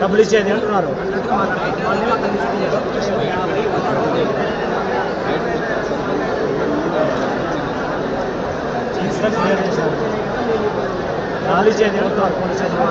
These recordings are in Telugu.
డబ్బులు ఇచ్చేది అంటున్నారు. నాలుగు చేయాలి అంటున్నారు కొన్ని చేయాలి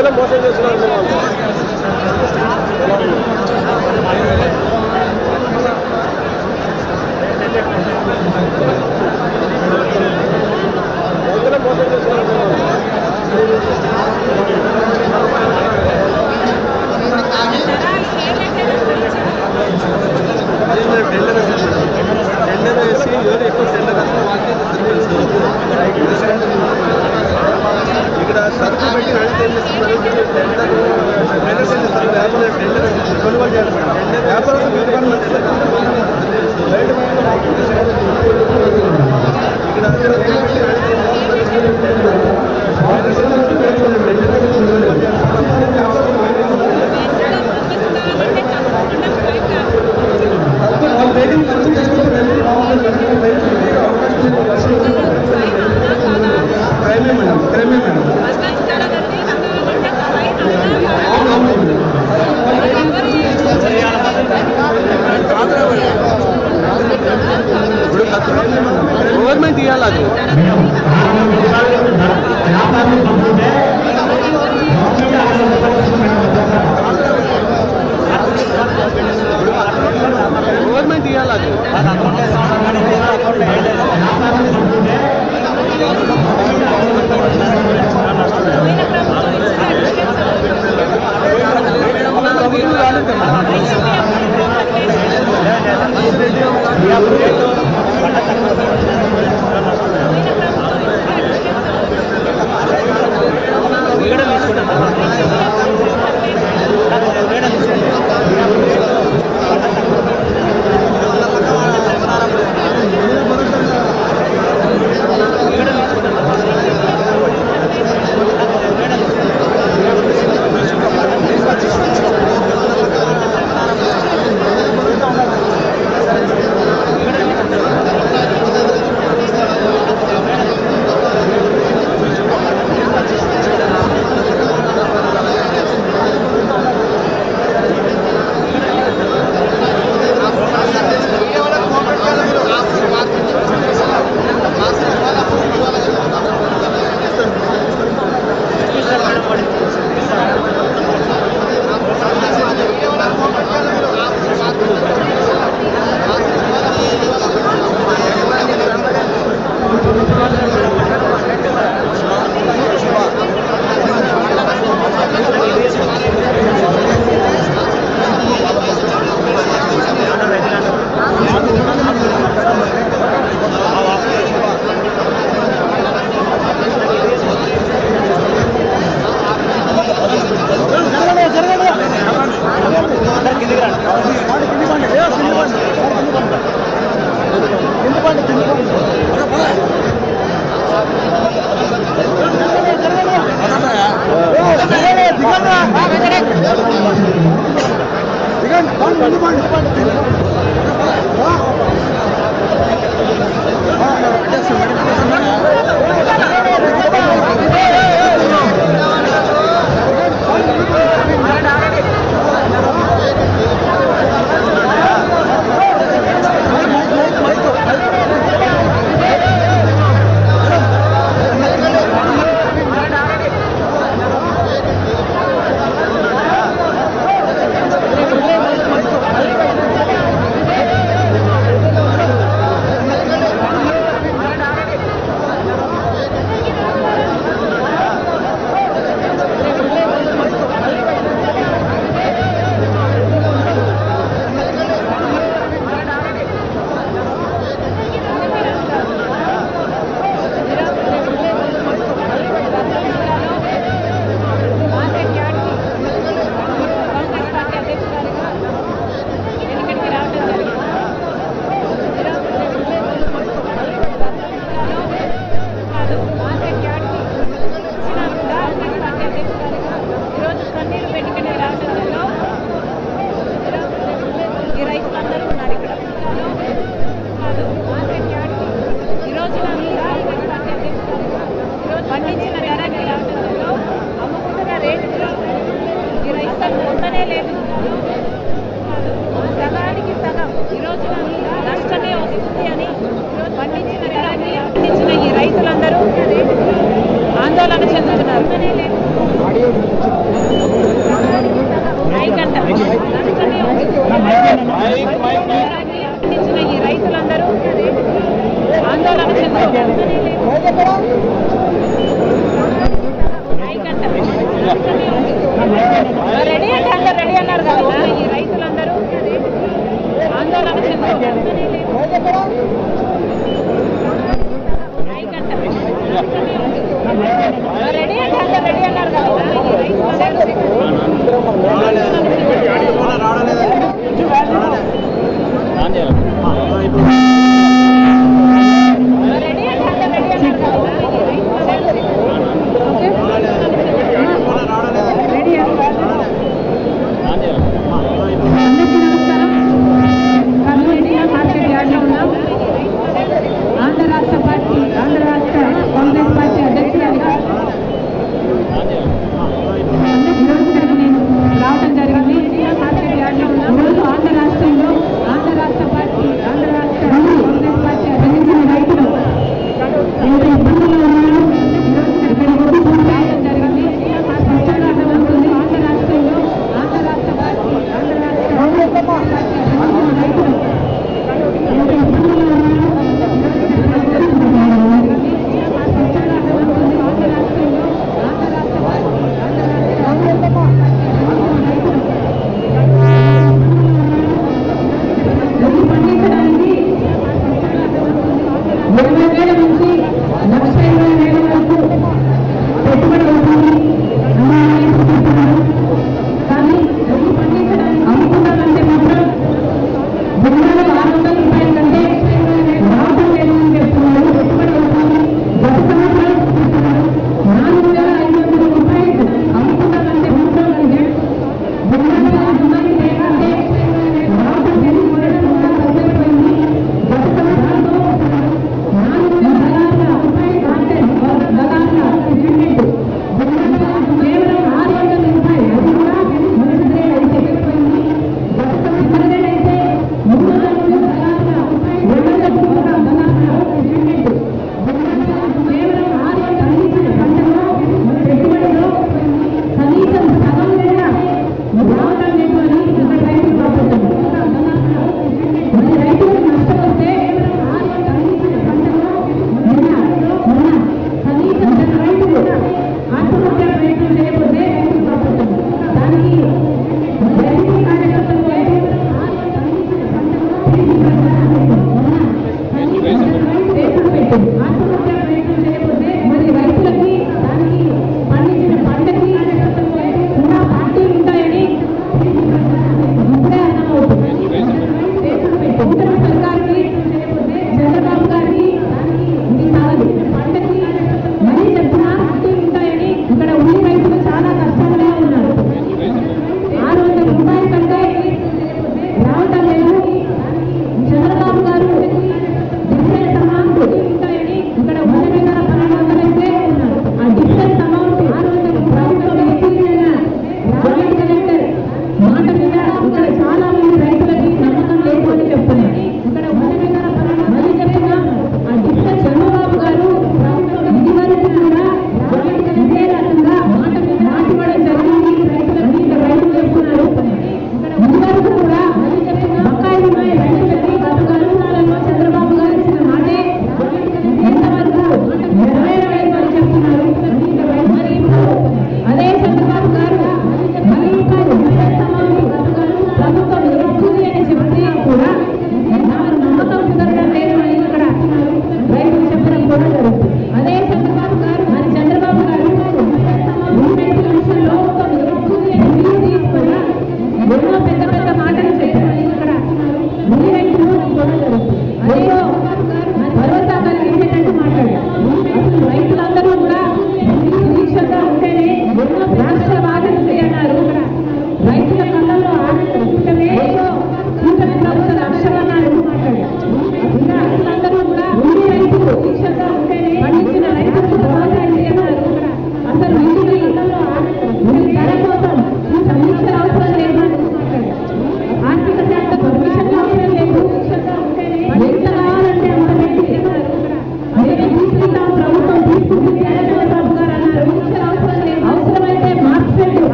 ప్రజలను మోసం చేస్తున్నారు.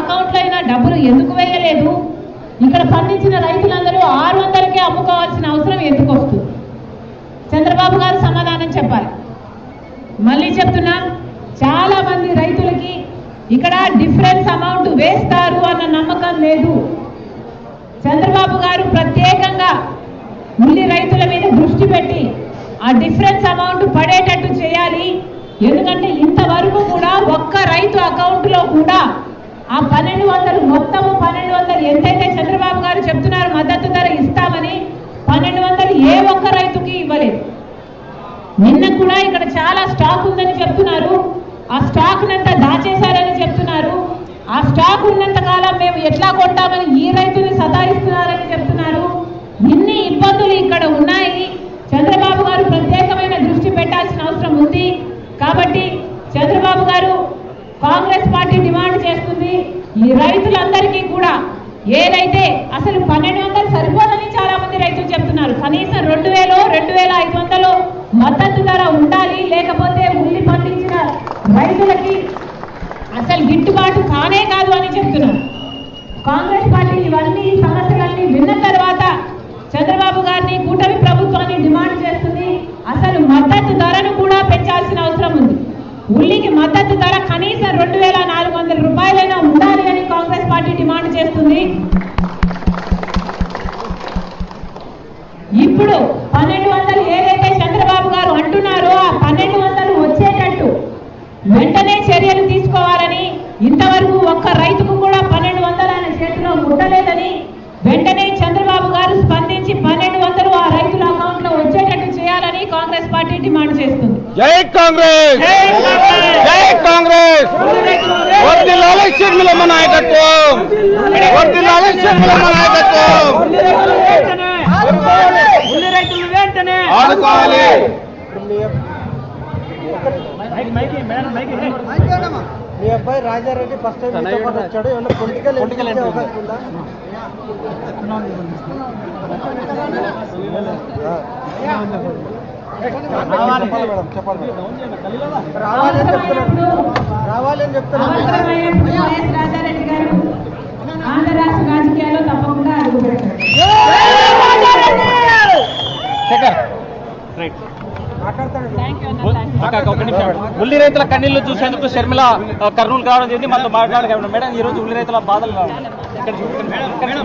అకౌంట్లో అయినా డబ్బులు ఎందుకు వేయలేదు? ఇక్కడ పండించిన రైతులందరూ ఆరు వందలకే అమ్ముకోవాల్సిన అవసరం ఎందుకు వస్తుంది? చంద్రబాబు గారు సమాధానం చెప్పాలి. మళ్ళీ చెప్తున్నా చాలా మంది రైతులకి ఇక్కడ డిఫరెన్స్ అమౌంట్ వేస్తారు అన్న నమ్మకం లేదు. చంద్రబాబు గారు ప్రత్యేకంగా ఉల్లి రైతుల మీద దృష్టి పెట్టి ఆ డిఫరెన్స్ అమౌంట్ పడేటట్టు చేయాలి. ఎందుకంటే ఇంతవరకు కూడా ఒక్క రైతు అకౌంట్లో కూడా ఆ పన్నెండు వందలు మొత్తము పన్నెండు వందలు ఎంతైతే చంద్రబాబు గారు చెప్తున్నారు మద్దతు ధర ఇస్తామని పన్నెండు వందలు ఏ ఒక్క రైతుకి ఇవ్వలేదు. నిన్న కూడా ఇక్కడ చాలా స్టాక్ ఉందని చెప్తున్నారు. ఆ స్టాక్ నంతా దాచేశారని చెప్తున్నారు. ఆ స్టాక్ ఉన్నంత కాలం మేము ఎట్లా కొంటామని ఈ రైతుని సతాయిస్తున్నారని చెప్తున్నారు ఇన్ని ఇబ్బందులు ఇక్కడ ఉన్నాయి చంద్రబాబు గారు ప్రత్యేకమైన దృష్టి పెట్టాల్సిన అవసరం ఉంది కాబట్టి చంద్రబాబు గారు కాంగ్రెస్ పార్టీ డిమాండ్ చేస్తుంది ఈ రైతులందరికీ కూడా ఏదైతే అసలు పన్నెండు వందలు సరిపోదని చాలా మంది రైతులు చెప్తున్నారు కనీసం రెండు వేలు రెండు వేల ఐదు వందలు మద్దతు ధర ఉండాలి లేకపోతే ఉల్లి పండించిన రైతులకి అసలు గిట్టుబాటు కానే కాదు అని చెప్తున్నారు. కాంగ్రెస్ పార్టీ ఇవన్నీ సమస్యలన్నీ విన్న తర్వాత చంద్రబాబు గారిని కూటమి ప్రభుత్వాన్ని డిమాండ్ చేస్తుంది. అసలు మద్దతు ధరను కూడా పెంచాల్సిన అవసరం ఉంది. ఉల్లికి మద్దతు ధర కనీసం రెండు వేల నాలుగు వందల రూపాయలైనా ఉండాలి అని కాంగ్రెస్ పార్టీ డిమాండ్ చేస్తుంది. ఇప్పుడు పన్నెండు వందలు ఏదైతే చంద్రబాబు గారు అంటున్నారో ఆ పన్నెండు వందలు వచ్చేటట్టు వెంటనే చర్యలు ఇంతవరకు ఒక్క రైతుకు కూడా పన్నెండు వందలు ఆయన చేతిలో ముట్టలేదని వెంటనే చంద్రబాబు గారు స్పందించి పన్నెండు వందలు ఆ రైతుల అకౌంట్లో వచ్చేటట్టు చేయాలని కాంగ్రెస్ పార్టీ డిమాండ్ చేస్తుంది. జై కాంగ్రెస్! జై కాంగ్రెస్! నాయకత్వం! నాయకత్వం! రైతులు వెంటనే ఆడుకోవాలి మైక్ మైక్ మేడం మైక్. మీ అబ్బాయి రాజారెడ్డి ఫస్ట్ టైం మీతో పాటు వచ్చాడు. ఏమన్నా పొలిటికల్ పొలిటికల్ అవకాశం ఉందా. చెప్పాలి మేడం చెప్పాలి రాజారెడ్డి గారు ఆంధ్ర రాష్ట్ర రాజకీయాల్లో తప్పకుండా అడుగు పెట్టారు మాట్లాడతాడు ఉల్లి రైతుల కన్నీళ్ళు చూసేందుకు షర్మిల ఆ, కర్నూలు కావడం జరిగింది మనతో మాట్లాడగలం మేడం ఈ రోజు ఉల్లి రైతుల బాధలు ఇక్కడ.